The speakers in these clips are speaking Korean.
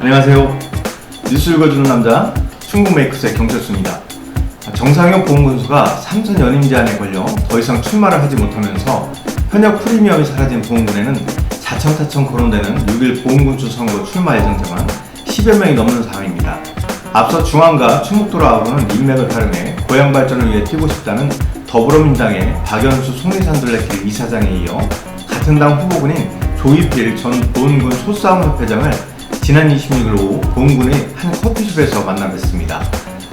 안녕하세요. 뉴스 읽어주는 남자 충북 메이크스의 경철수입니다. 정상혁 보험군수가 삼선 연임 제한에 걸려 더 이상 출마를 하지 못하면서 현역 프리미엄이 사라진 보험군에는 자청타청 거론되는 6일 보험군수 선거 출마 예정자만 10여 명이 넘는 상황입니다. 앞서 중앙과 충북도로 아우르는 인맥을 활용해 고향 발전을 위해 뛰고 싶다는 더불어민주당의 박연수 속리산 둘레길 이사장에 이어 같은 당 후보군인 조이필 전 보은군 소싸움협회장을 지난 26일 오후 보은군의 한 커피숍에서 만나 뵀습니다.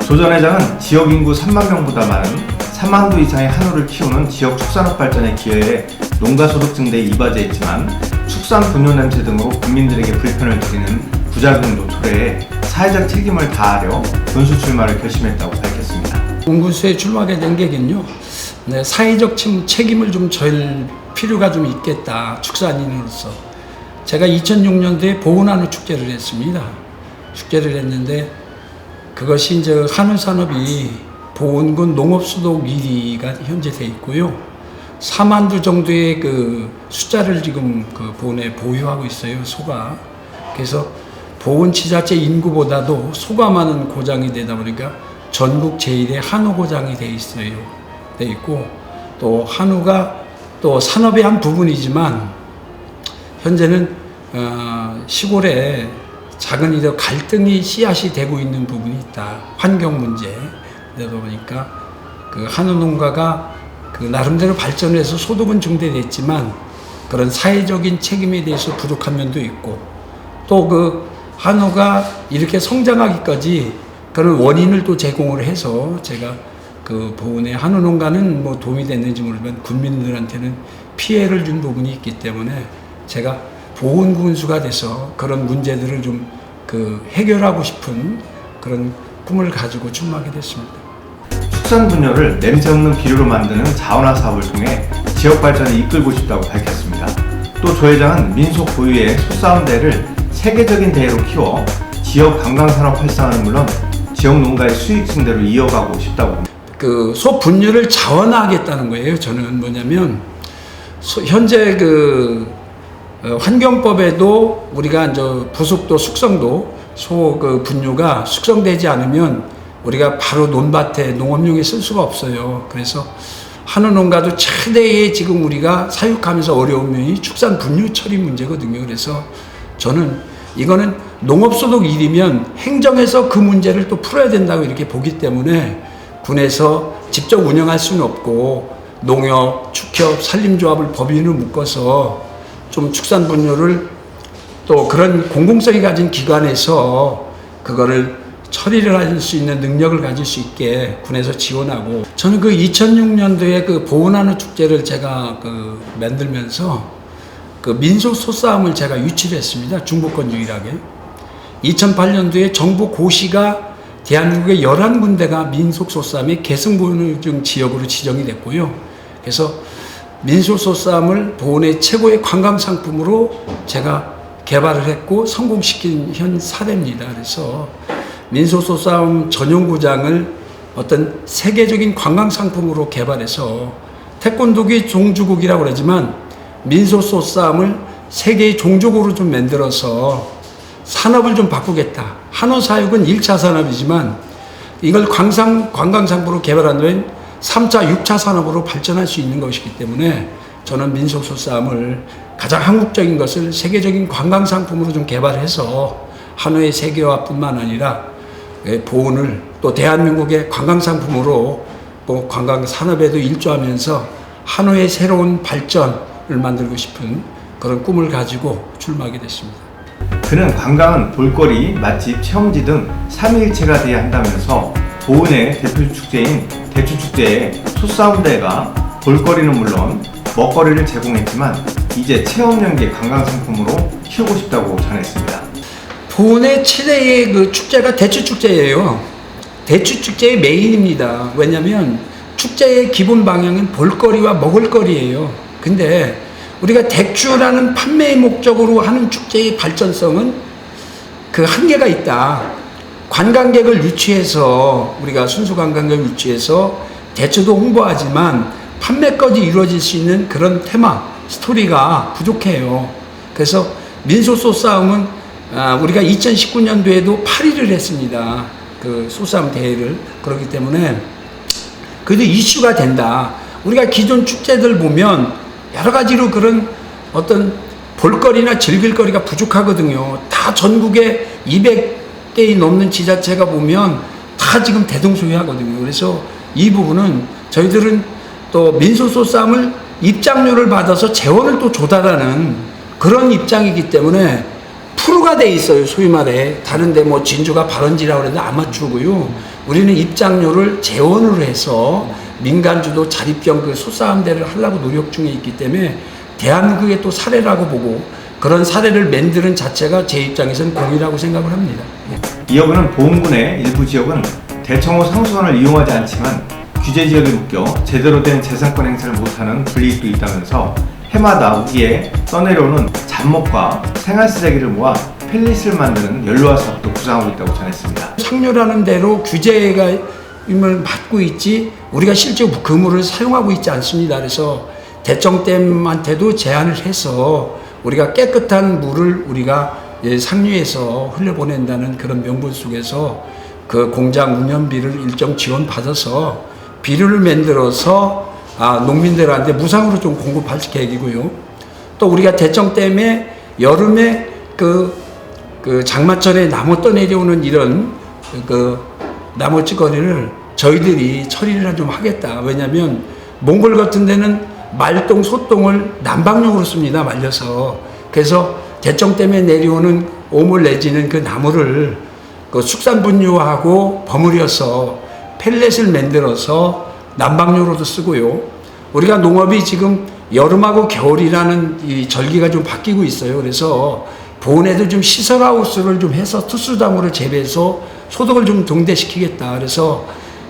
조 전 회장은 지역 인구 3만 명보다 많은 3만 도 이상의 한우를 키우는 지역 축산업 발전에 기여해 농가 소득 증대에 이바지했지만 축산 분뇨 냄새 등으로 국민들에게 불편을 드리는 부작용도 초래해 사회적 책임을 다하려 군수 출마를 결심했다고 밝혔습니다. 공군수에 출마하게 된 계긴요. 네, 사회적 침- 책임을 좀질 필요가 좀 있겠다. 축산인으로서. 제가 2006년도에 보은한우 축제를 했습니다. 축제를 했는데 그것이 이제 한우 산업이 보은군 농업수도 1위가 현재 돼 있고요. 4만 두 정도의 그 숫자를 지금 그 보은에 보유하고 있어요. 소가. 그래서 보은 지자체 인구보다도 소가 많은 고장이 되다 보니까 전국 제1의 한우 고장이 돼 있어요. 돼 있고 또 한우가 또 산업의 한 부분이지만 현재는 어, 시골에 작은 이런 갈등이 씨앗이 되고 있는 부분이 있다. 환경 문제. 그러다 보니까 그 한우 농가가 그 나름대로 발전해서 소득은 증대됐지만 그런 사회적인 책임에 대해서 부족한 면도 있고 또 그 한우가 이렇게 성장하기까지 그런 원인을 또 제공을 해서 제가 그 보훈의 한우 농가는 뭐 도움이 됐는지 모르지만 군민들한테는 피해를 준 부분이 있기 때문에 제가 보훈 군수가 돼서 그런 문제들을 좀 그 해결하고 싶은 그런 꿈을 가지고 출마하게 됐습니다. 축산 분뇨를 냄새 없는 비료로 만드는 자원화 사업을 통해 지역 발전을 이끌고 싶다고 밝혔습니다. 또 조 회장은 민속 고유의 소싸움 대를 세계적인 대회로 키워 지역 관광산업 활성화는 물론 지역 농가의 수익 증대로 이어가고 싶다고 합니다. 그 소 분뇨를 자원화하겠다는 거예요. 저는 뭐냐면 소- 현재 그 어, 환경법에도 우리가 이제 부숙도 숙성도 소 그 분뇨가 숙성되지 않으면 우리가 바로 논밭에 농업용에 쓸 수가 없어요. 그래서 한우 농가도 최대의 지금 우리가 사육하면서 어려운 면이 축산 분뇨 처리 문제거든요. 그래서 저는 이거는 농업소득 일이면 행정에서 그 문제를 또 풀어야 된다고 이렇게 보기 때문에 군에서 직접 운영할 수는 없고 농협, 축협, 산림조합을 법인으로 묶어서 좀 축산 분뇨를 또 그런 공공성이 가진 기관에서 그거를 처리를 할 수 있는 능력을 가질 수 있게 군에서 지원하고 저는 그 2006년도에 그 보은한우 축제를 제가 그 만들면서 그 민속 소싸움을 제가 유치를 했습니다. 중부권 유일하게. 2008년도에 정부 고시가 대한민국의 11군데가 민속 소싸움의 계승보존 지역으로 지정이 됐고요. 그래서 민속 소싸움을 보훈의 최고의 관광 상품으로 제가 개발을 했고 성공시킨 현 사례입니다. 그래서 민속 소싸움 전용구장을 어떤 세계적인 관광 상품으로 개발해서 태권도기 종주국이라고 그러지만 민속 소싸움을 세계의 종족으로 좀 만들어서 산업을 좀 바꾸겠다. 한우 사육은 1차 산업이지만 이걸 관상, 관광상부로 개발한다면 3차, 6차 산업으로 발전할 수 있는 것이기 때문에 저는 민속소 싸움을 가장 한국적인 것을 세계적인 관광상품으로 좀 개발해서 한우의 세계화뿐만 아니라 예, 보온을 또 대한민국의 관광상품으로 또 관광 산업에도 일조하면서 한우의 새로운 발전을 만들고 싶은 그런 꿈을 가지고 출마하게 됐습니다. 그는 관광은 볼거리, 맛집, 체험지 등 삼위일체가 돼야 한다면서 보은의 대표 축제인 대추축제에 소싸움대회가 볼거리는 물론 먹거리를 제공했지만 이제 체험 연계 관광 상품으로 키우고 싶다고 전했습니다. 보은의 최대의 그 축제가 대추 축제예요. 대추 축제의 메인입니다. 왜냐하면 축제의 기본 방향은 볼거리와 먹을거리예요. 근데 우리가 대추라는 판매의 목적으로 하는 축제의 발전성은 그 한계가 있다. 관광객을 유치해서 우리가 순수 관광객을 유치해서 대추도 홍보하지만 판매까지 이루어질 수 있는 그런 테마 스토리가 부족해요. 그래서 민소 소 싸움은 아, 우리가 2019년도에도 8위를 했습니다. 그 소싸움 대회를 그렇기 때문에 그래도 이슈가 된다. 우리가 기존 축제들 보면 여러 가지로 그런 어떤 볼거리나 즐길거리가 부족하거든요. 다 전국에 200 개이 넘는 지자체가 보면 다 지금 대동소이하거든요. 그래서 이 부분은 저희들은 또 민소소싸움을 입장료를 받아서 재원을 또 조달하는 그런 입장이기 때문에 프로가 돼 있어요. 소위 말해 다른데 뭐 진주가 발원지라고 그래도 아마추어고요. 우리는 입장료를 재원으로 해서 민간주도 자립형 그 소싸움대를 하려고 노력 중에 있기 때문에 대한민국의 또 사례라고 보고 그런 사례를 만드는 자체가 제 입장에서는 공이라고 생각을 합니다. 예. 이어부는 보험군의 일부 지역은 대청호 상수원을 이용하지 않지만 규제 지역에 묶여 제대로 된 재산권 행사를 못하는 불이익도 있다면서 해마다 우기에 떠내려오는 잡목과 생활 쓰레기를 모아 펠릿을 만드는 연로화 사업도 구상하고 있다고 전했습니다. 상류라는 대로 규제가 임을 받고 있지 우리가 실제 그 물을 사용하고 있지 않습니다. 그래서 대청댐한테도 제안을 해서 우리가 깨끗한 물을 우리가 예, 상류에서 흘려보낸다는 그런 명분 속에서 그 공장 운영비를 일정 지원 받아서 비료를 만들어서 아, 농민들한테 무상으로 좀 공급할 계획이고요. 또 우리가 대청댐에 여름에 그, 그 장마철에 나무 떠내려오는 이런 그 나머지거리를 저희들이 처리를 좀 하겠다. 왜냐하면 몽골 같은 데는 말똥, 소똥을 난방용으로 씁니다. 말려서. 그래서 대청 때문에 내려오는 오물 내지는 그 나무를 그 숙산 분유하고 버무려서 펠렛을 만들어서 난방용으로도 쓰고요. 우리가 농업이 지금 여름하고 겨울이라는 이 절기가 좀 바뀌고 있어요. 그래서 보온에도 좀 시설하우스를 좀 해서 투수다물을 재배해서 소득을 좀 동대시키겠다. 그래서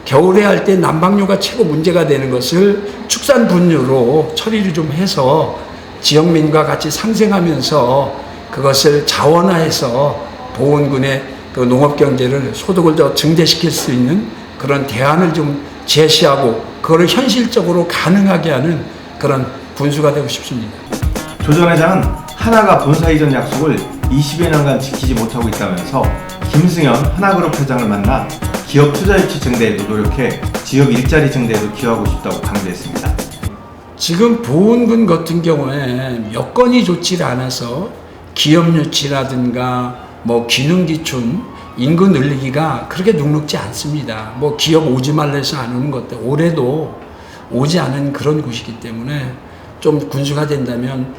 겨울에 할 때 난방료가 최고 문제가 되는 것을 축산 분유로 처리를 좀 해서 지역민과 같이 상생하면서 그것을 자원화해서 보온군의 그 농업 경제를 소득을 더 증대시킬 수 있는 그런 대안을 좀 제시하고 그거를 현실적으로 가능하게 하는 그런 군수가 되고 싶습니다. 조전 회장은 하나가 본사 이전 약속을 20여 년간 지키지 못하고 있다면서 김승현 하나그룹 회장을 만나 기업 투자 유치 증대에도 노력해 지역 일자리 증대에도 기여하고 싶다고 강조했습니다. 지금 보훈군 같은 경우에 여건이 좋지 않아서 기업 유치라든가 뭐 기능 기춘 인구 늘리기가 그렇게 눅눅지 않습니다. 뭐 기업 오지 말라 해서 안 오는 것들 올해도 오지 않은 그런 곳이기 때문에 좀 군수가 된다면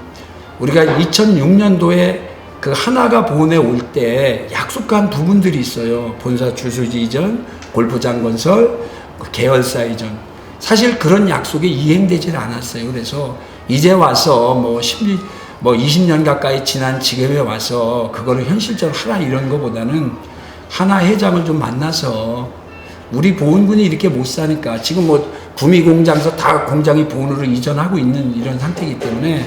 우리가 2006년도에 그 하나가 보훈에 올 때 약속한 부분들이 있어요. 본사 주소지 이전, 골프장 건설, 그 계열사 이전. 사실 그런 약속이 이행되질 않았어요. 그래서 이제 와서 뭐 10, 뭐 20년 가까이 지난 지금에 와서 그거를 현실적으로 하라 이런 거보다는 하나 회장을 좀 만나서 우리 보훈군이 이렇게 못 사니까 지금 뭐 구미 공장에서 다 공장이 보훈으로 이전하고 있는 이런 상태이기 때문에 예,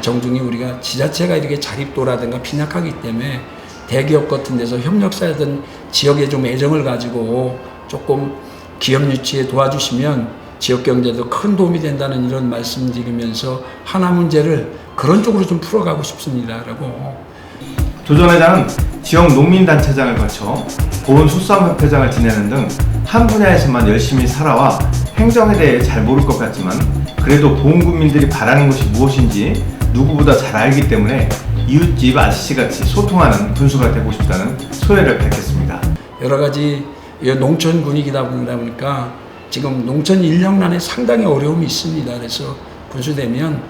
정중히 우리가 지자체가 이렇게 자립도라든가 빈약하기 때문에 대기업 같은 데서 협력사든 지역에 좀 애정을 가지고 조금 기업 유치에 도와주시면 지역 경제도 큰 도움이 된다는 이런 말씀 드리면서 하나 문제를 그런 쪽으로 좀 풀어가고 싶습니다라고. 조전 회장은 지역 농민단체장을 거쳐 보훈수싸움협회장을 지내는 등 한 분야에서만 열심히 살아와 행정에 대해 잘 모를 것 같지만 그래도 보훈군민들이 바라는 것이 무엇인지 누구보다 잘 알기 때문에 이웃집 아저씨같이 소통하는 군수가 되고 싶다는 소회를 밝혔습니다. 여러 가지 이 농촌 분위기다 보니까 지금 농촌 인력난에 상당히 어려움이 있습니다. 그래서 군수되면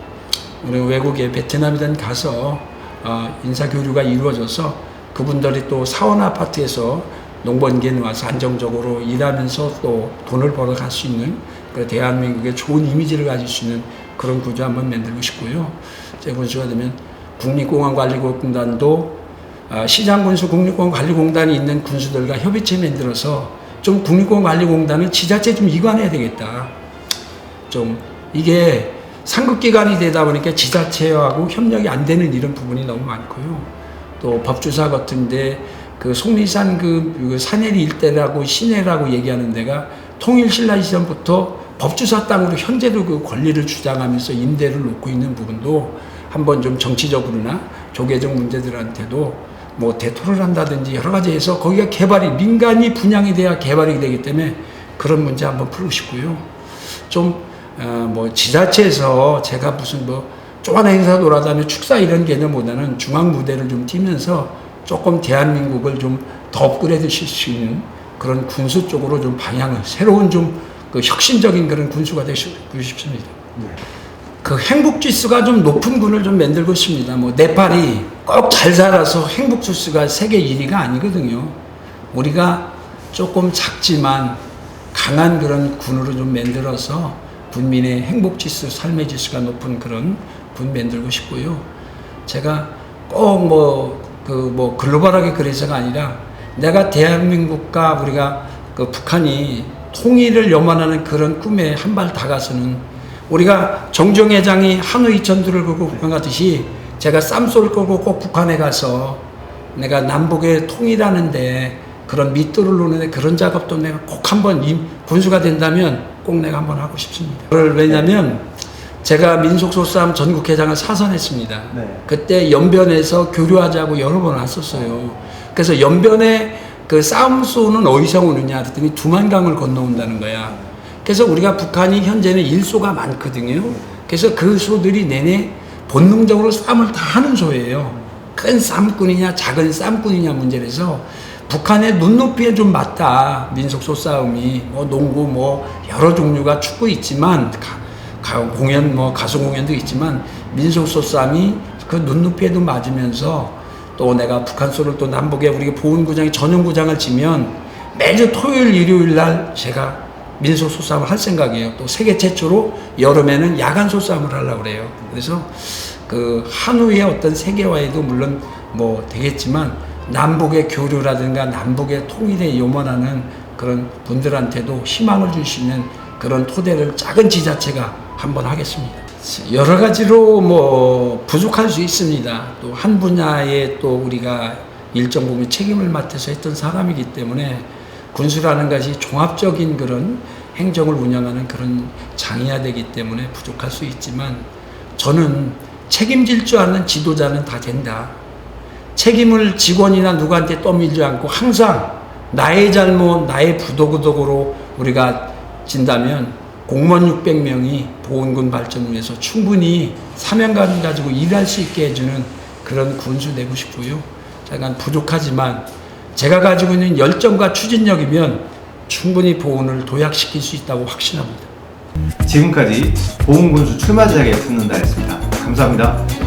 우리 외국에 베트남이든 가서 어, 인사 교류가 이루어져서 그분들이 또 사원 아파트에서 농번기에 와서 안정적으로 일하면서 또 돈을 벌어 갈 수 있는 그 대한민국의 좋은 이미지를 가질 수 있는 그런 구조 한번 만들고 싶고요. 제 군수가 되면 국립공항관리공단도 아, 시장군수 국립공항관리공단이 있는 군수들과 협의체 만들어서 좀 국립공항관리공단을 지자체 좀 이관해야 되겠다. 좀 이게 상급기관이 되다 보니까 지자체하고 협력이 안 되는 이런 부분이 너무 많고요. 또 법주사 같은데 그 속리산 그, 그 산해리 일대라고 시내라고 얘기하는 데가 통일신라 시절부터 법주사 땅으로 현재도 그 권리를 주장하면서 임대를 놓고 있는 부분도 한번 좀 정치적으로나 조계적 문제들한테도 뭐 대토를 한다든지 여러 가지 해서 거기가 개발이 민간이 분양이 돼야 개발이 되기 때문에 그런 문제 한번 풀고 싶고요. 좀 어, 뭐 지자체에서 제가 무슨 뭐 조그만 행사 돌아다니 축사 이런 개념보다는 중앙 무대를 좀 띄면서 조금 대한민국을 좀 더 업그레이드 시킬 수 있는 그런 군수 쪽으로 좀 방향을 새로운 좀 그 혁신적인 그런 군수가 되시고 싶습니다. 그 행복 지수가 좀 높은 군을 좀 만들고 싶습니다. 뭐 네팔이 꼭 잘 살아서 행복 지수가 세계 1위가 아니거든요. 우리가 조금 작지만 강한 그런 군으로 좀 만들어서 군민의 행복 지수, 삶의 지수가 높은 그런 군 만들고 싶고요. 제가 꼭 뭐 그뭐 글로벌하게 그래서가 아니라 내가 대한민국과 우리가 그 북한이 통일을 염원하는 그런 꿈에 한 발 다가서는 우리가 정정 회장이 하노이 전투를 걸고 가듯이 제가 쌈소를 걸고 꼭 북한에 가서 내가 남북의 통일하는데 그런 밑도를 놓는데 그런 작업도 내가 꼭 한번 임- 군수가 된다면 꼭 내가 한번 하고 싶습니다. 그걸 왜냐면 제가 민속소싸움 전국회장을 사선했습니다. 네. 그때 연변에서 교류하자고 여러 번 왔었어요. 그래서 연변에 그 싸움소는 어디서 오느냐 했더니 두만강을 건너온다는 거야. 그래서 우리가 북한이 현재는 일소가 많거든요. 그래서 그 소들이 내내 본능적으로 싸움을 다 하는 소예요. 큰 싸움꾼이냐 작은 싸움꾼이냐 문제라서 북한의 눈높이에 좀 맞다. 민속 소 싸움이 뭐 농구 뭐 여러 종류가 축구 있지만 가- 가- 공연 뭐 가수 공연도 있지만 민속 소 싸움이 그 눈높이에도 맞으면서 또 내가 북한 소를 또 남북에 우리 보훈구장이 전용구장을 지면 매주 토요일 일요일 날 제가 민속 소싸움을 할 생각이에요. 또 세계 최초로 여름에는 야간 소싸움을 하려고 그래요. 그래서 그 한우의 어떤 세계화에도 물론 뭐 되겠지만 남북의 교류라든가 남북의 통일에 요만하는 그런 분들한테도 희망을 줄 수 있는 그런 토대를 작은 지자체가 한번 하겠습니다. 여러 가지로 뭐 부족할 수 있습니다. 또 한 분야에 또 우리가 일정 부분 책임을 맡아서 했던 사람이기 때문에 군수라는 것이 종합적인 그런 행정을 운영하는 그런 장이야 되기 때문에 부족할 수 있지만 저는 책임질 줄 아는 지도자는 다 된다. 책임을 직원이나 누구한테 떠밀지 않고 항상 나의 잘못, 나의 부도구독으로 우리가 진다면 공무원 600명이 보훈군 발전을 위해서 충분히 사명감 가지고 일할 수 있게 해주는 그런 군수 되고 싶고요. 약간 부족하지만 제가 가지고 있는 열정과 추진력이면 충분히 보훈을 도약시킬 수 있다고 확신합니다. 지금까지 보훈군수 출마자에게 듣는다였습니다. 감사합니다.